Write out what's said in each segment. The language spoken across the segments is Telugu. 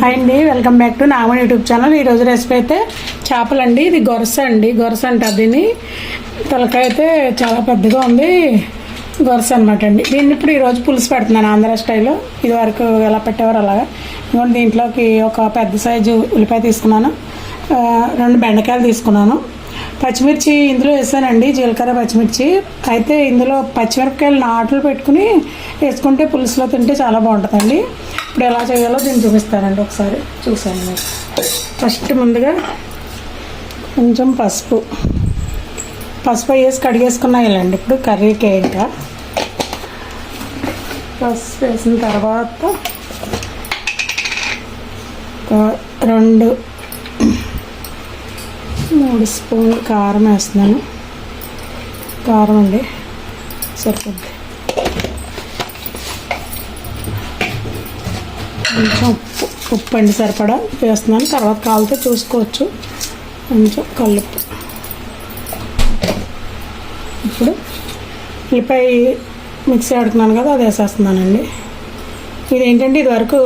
హాయ్ అండి welcome back to Naman YouTube channel. ఈరోజు రెసిపీ అయితే చేపలు అండి ఇది గొరస అండి గొరస అంటారు దీన్ని. తలకాయ అయితే చాలా పెద్దగా ఉంది గొరస అనమాట అండి. దీన్ని ఇప్పుడు ఈరోజు పులుసు పెడుతున్నాను ఆంధ్ర స్టైల్లో. ఇది వరకు ఎలా పెట్టేవారు అలాగా. ఇదిగోండి దీంట్లోకి ఒక పెద్ద సైజు ఉల్లిపాయ తీసుకున్నాను రెండు బెండకాయలు తీసుకున్నాను. పచ్చిమిర్చి ఇందులో వేసానండి జీలకర్ర పచ్చిమిర్చి. అయితే ఇందులో పచ్చిమిరపకాయలు నాట్లు పెట్టుకుని వేసుకుంటే పులుసులో తింటే చాలా బాగుంటుందండి. ఇప్పుడు ఎలా చేయాలో దీన్ని చూపిస్తానండి ఒకసారి. చూసాను మీరు ఫస్ట్ ముందుగా కొంచెం పసుపు. పసుపు వేసి కడిగేసుకున్నాయి వెళ్ళండి ఇప్పుడు కర్రీకే ఇంకా పసుపు వేసిన తర్వాత రెండు మూడు స్పూన్లు కారం వేస్తున్నాను. కారం అండి. సరిపోద్ది. కొంచెం ఉప్పు ఉప్పు అండి సరిపడా. వేస్తున్నాను. తర్వాత కాలితే చూసుకోవచ్చు. కొంచెం కల్లుప్పు. ఇప్పుడు ఉల్లిపాయ మిక్సీ ఆడుకున్నాను కదా అది వేసేస్తున్నానండి. ఇదేంటంటే ఏంటంటే ఇది వరకు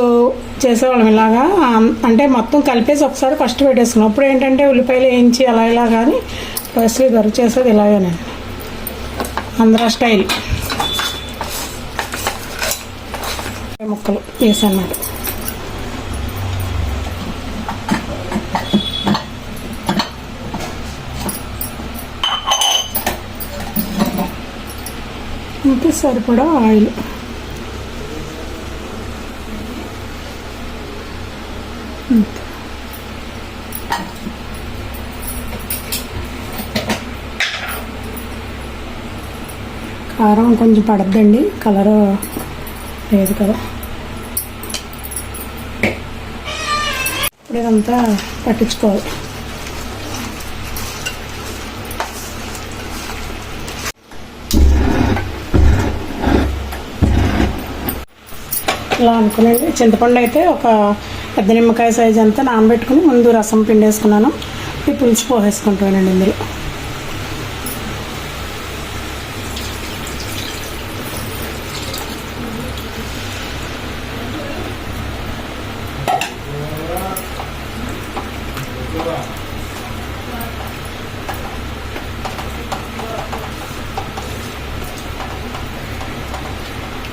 చేసేవాళ్ళం ఇలాగా. అంటే మొత్తం కలిపేసి ఒకసారి ఫస్ట్ పెట్టేసుకున్నాం. అప్పుడు ఏంటంటే ఉల్లిపాయలు వేయించి అలా ఇలా కానీ ఫస్ట్ ఇది వరకు చేసేది ఇలాగేనండి ఆంధ్ర స్టైల్. ముక్కలు వేసాను మరి ఇంకా సరిపడా ఆయిల్. కారం కొంచెం పడద్దండి. కలర్ లేదు కదా. ఇప్పుడు ఇదంతా పట్టించుకోవాలి. ఇలా అనుకునండి. చింతపండు అయితే ఒక పెద్ద నిమ్మకాయ సైజ్ అంతా నానబెట్టుకుని ముందు రసం పిండేసుకున్నాను. ఈ పులుసు పోసేసుకుంటానండి ఇందులో.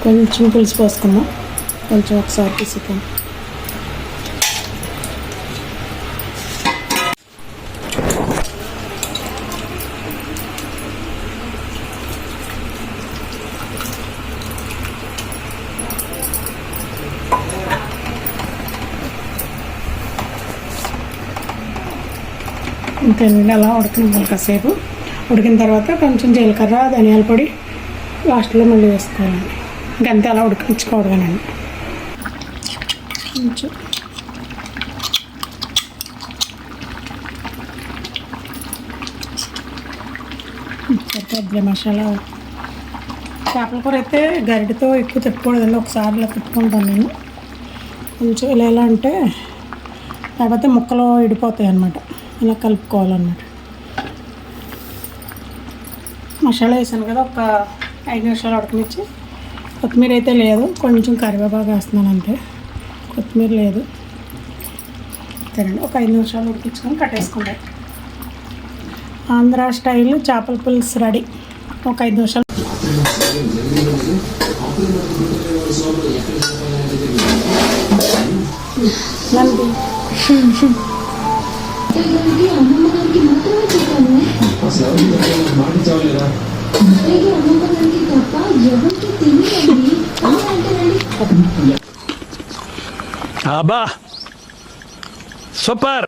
కొంచెం పులుసు పోసుకుందాం. కొంచెం ఒకసారి తీసుకుందాం. ఇంకేంటంటే అలా ఉడకనివ్వాలి కాసేపు. ఉడికిన తర్వాత కొంచెం జీలకర్ర ధనియాల పొడి లాస్ట్లో మళ్ళీ వేసుకోవాలండి ఇంకంతే అలా ఉడికించుకోవడమేనండి కొంచెం. పెద్ద మసాలా. చేపల కూర అయితే గరిటతో ఎక్కువ తిప్పకూడదండి. ఒకసారి ఇలా తిప్పుకుంటాను నేను. కొంచెం ఇలా ఎలా అంటే లేకపోతే ముక్కలు ఇడిపోతాయి అన్నమాట ఇలా కలుపుకోవాలన్నమాట మసాలా వేసాను కదా ఒక ఐదు నిమిషాలు ఉడకనిచ్చి. కొత్తిమీర అయితే లేదు కొంచెం కరివేపాకు వేస్తున్నాను అంతే. కొత్తిమీర లేదు. తినండి ఒక ఐదు నిమిషాలు ఉడికించుకొని కట్టేసుకుంటాయి ఆంధ్ర స్టైల్ చేపల పులుసు రెడీ. ఒక ఐదు నిమిషాలు. నంది. ఇది అమ్మమ్మ గారికి మాత్రమే చెప్పాను. అత్తయ్యకి అమ్మమ్మ గారికి తప్ప ఎవరికి తెలియదండి. అలా అంటారండి. అబ్బా! సూపర్!